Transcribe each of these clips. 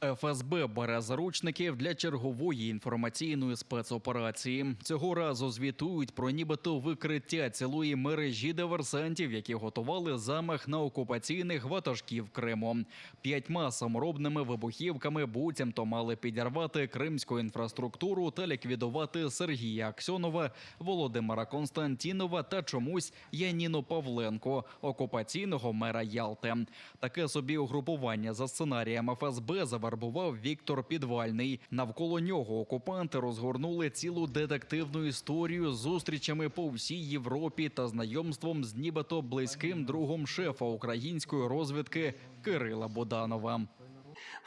ФСБ бере заручників для чергової інформаційної спецоперації. Цього разу звітують про нібито викриття цілої мережі диверсантів, які готували замах на окупаційних ватажків Криму. П'ятьма саморобними вибухівками буцімто мали підірвати кримську інфраструктуру та ліквідувати Сергія Аксьонова, Володимира Константінова та чомусь Яніну Павленко, окупаційного мера Ялти. Таке собі угрупування за сценарієм ФСБ завербував Віктор Підвальний. Навколо нього окупанти розгорнули цілу детективну історію з зустрічами по всій Європі та знайомством з нібито близьким другом шефа української розвідки Кирила Боданова.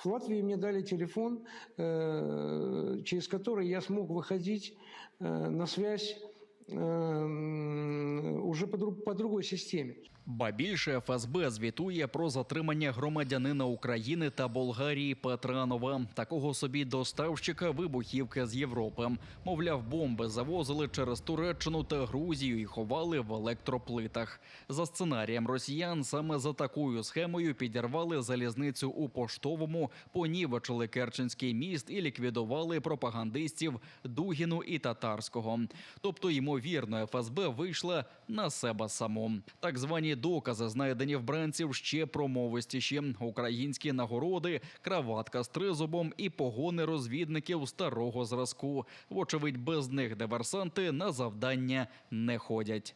В Латвии мне дали телефон, э, через который я смог выходить э, на связь э, м, уже по, друг- по другой системе. Ба більше ФСБ звітує про затримання громадянина України та Болгарії Петранова, такого собі доставщика вибухівки з Європи. Мовляв, бомби завозили через Туреччину та Грузію і ховали в електроплитах. За сценарієм росіян саме за такою схемою підірвали залізницю у поштовому, понівечили Керченський міст і ліквідували пропагандистів Дугіну і Татарського. Тобто, ймовірно, ФСБ вийшла на себе саму. Так звані докази, знайдені в бранців, ще промовистіші. Українські нагороди, краватка з тризубом і погони розвідників старого зразку. Вочевидь, без них диверсанти на завдання не ходять.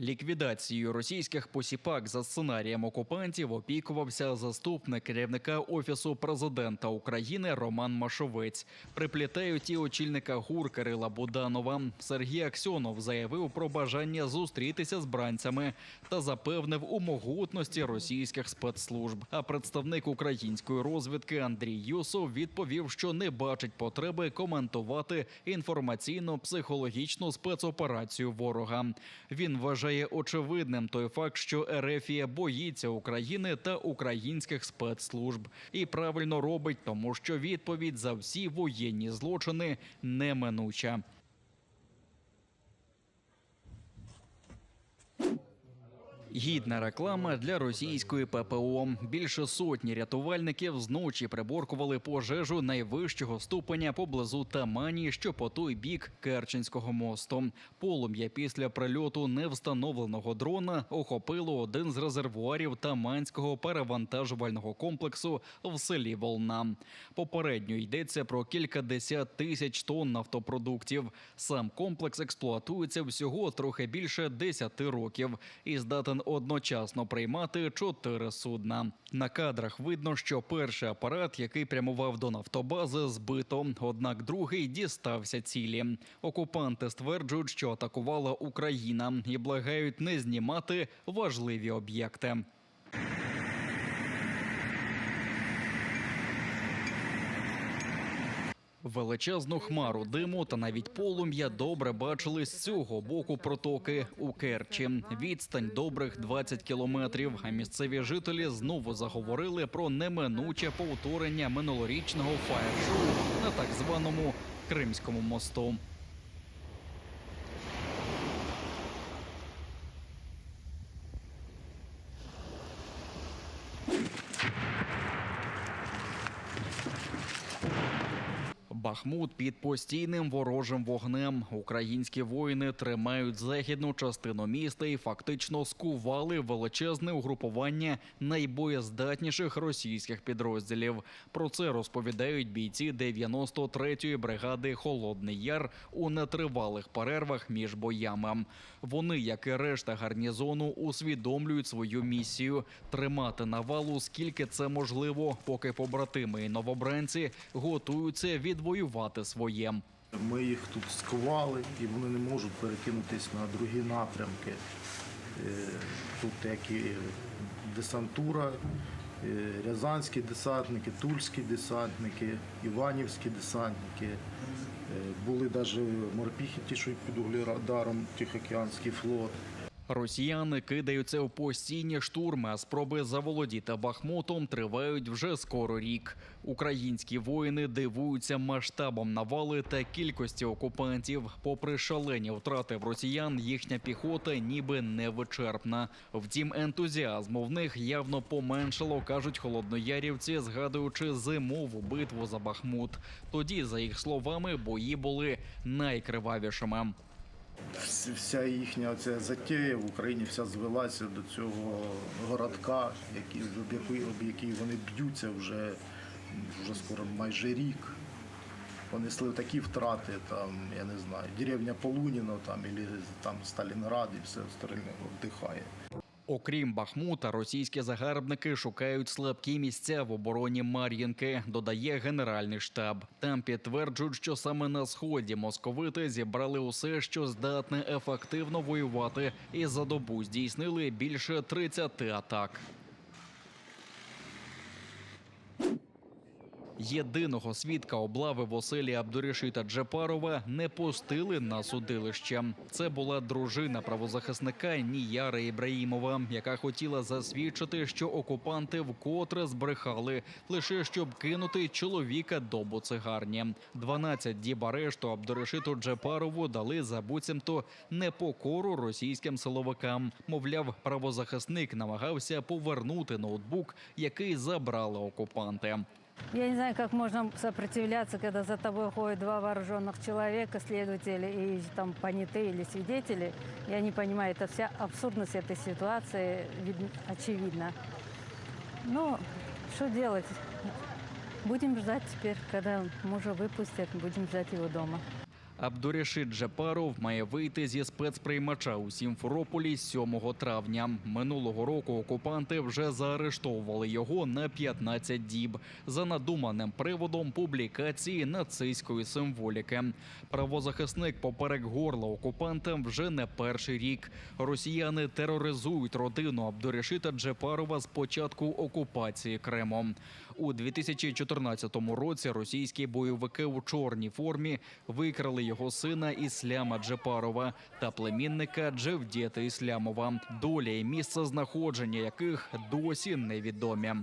Ліквідацією російських посіпак за сценарієм окупантів опікувався заступник керівника офісу президента України Роман Машовець. Приплітають і очільника ГУР Кирила Буданова. Сергій Аксьонов заявив про бажання зустрітися з бранцями та запевнив у могутності російських спецслужб. А представник української розвідки Андрій Юсов відповів, що не бачить потреби коментувати інформаційно-психологічну спецоперацію ворога. Він вважає очевидним той факт, що Ерефія боїться України та українських спецслужб і правильно робить, тому що відповідь за всі воєнні злочини неминуча. Гідна реклама для російської ППО. Більше сотні рятувальників зночі приборкували пожежу найвищого ступеня поблизу Тамані, що по той бік Керченського мосту. Полум'я після прильоту невстановленого дрона охопило один з резервуарів Таманського перевантажувального комплексу в селі Волна. Попередньо йдеться про кількадесят тисяч тонн нафтопродуктів. Сам комплекс експлуатується всього трохи більше 10 років і здатен одночасно приймати чотири судна. На кадрах видно, що перший апарат, який прямував до нафтобази, збито, однак другий дістався цілі. Окупанти стверджують, що атакувала Україна і благають не знімати важливі об'єкти. Величезну хмару диму та навіть полум'я добре бачили з цього боку протоки у Керчі. Відстань добрих 20 кілометрів. А місцеві жителі знову заговорили про неминуче повторення минулорічного фаєр-шоу на так званому Кримському мосту. Бахмут під постійним ворожим вогнем. Українські воїни тримають західну частину міста і фактично скували величезне угрупування найбоєздатніших російських підрозділів. Про це розповідають бійці 93-ї бригади Холодний Яр у нетривалих перервах між боями. Вони, як і решта гарнізону, усвідомлюють свою місію тримати навалу скільки це можливо, поки побратими і новобранці готуються відвоювати своє. Ми їх тут скували і вони не можуть перекинутись на другі напрямки. Е, Тут як і десантура, е, рязанські десантники, тульські десантники, іванівські десантники. Е, Були навіть морпіхи, ті, що під угледаром Тихоокеанський флот. Росіяни кидаються у постійні штурми, а спроби заволодіти Бахмутом тривають вже скоро рік. Українські воїни дивуються масштабом навали та кількості окупантів. Попри шалені втрати в росіян, їхня піхота ніби невичерпна. Втім, ентузіазму в них явно поменшало, кажуть холодноярівці, згадуючи зимову битву за Бахмут. Тоді, за їх словами, бої були найкривавішими. Вс- Вся їхня оця затея в Україні вся звелася до цього городка, який, об який вони б'ються вже, вже скоро майже рік. Понесли такі втрати, там, я не знаю, деревня Полуніно там, або там Сталінград і все остальне вдихає. Окрім Бахмута, російські загарбники шукають слабкі місця в обороні Мар'їнки, додає Генеральний штаб. Там підтверджують, що саме на сході московити зібрали усе, що здатне ефективно воювати, і за добу здійснили більше 30 атак. Єдиного свідка облави в оселі Абдурішита Джепарова не пустили на судилище. Це була дружина правозахисника Ніяра Ібраїмова, яка хотіла засвідчити, що окупанти вкотре збрехали, лише щоб кинути чоловіка до буцигарні. 12 діб арешту Абдуришиту Джепарову дали за буцімто непокору російським силовикам. Мовляв, правозахисник намагався повернути ноутбук, який забрали окупанти. Я не знаю, как можно сопротивляться, когда за тобой ходят два вооруженных человека, следователи и там понятые или свидетели. Я не понимаю, это вся абсурдность этой ситуации очевидна. Ну, что делать? Будем ждать теперь, когда мужа выпустят, будем ждать его дома. Абдурішит Джепаров має вийти зі спецприймача у Сімферополі 7 травня. Минулого року окупанти вже заарештовували його на 15 діб за надуманим приводом публікації нацистської символіки. Правозахисник поперек горла окупантам вже не перший рік. Росіяни тероризують родину Абдурішита Джепарова з початку окупації Криму. У 2014 році російські бойовики у чорній формі викрали його сина Ісляма Джепарова та племінника Джевдєта Іслямова, доля і місце знаходження яких досі невідомі.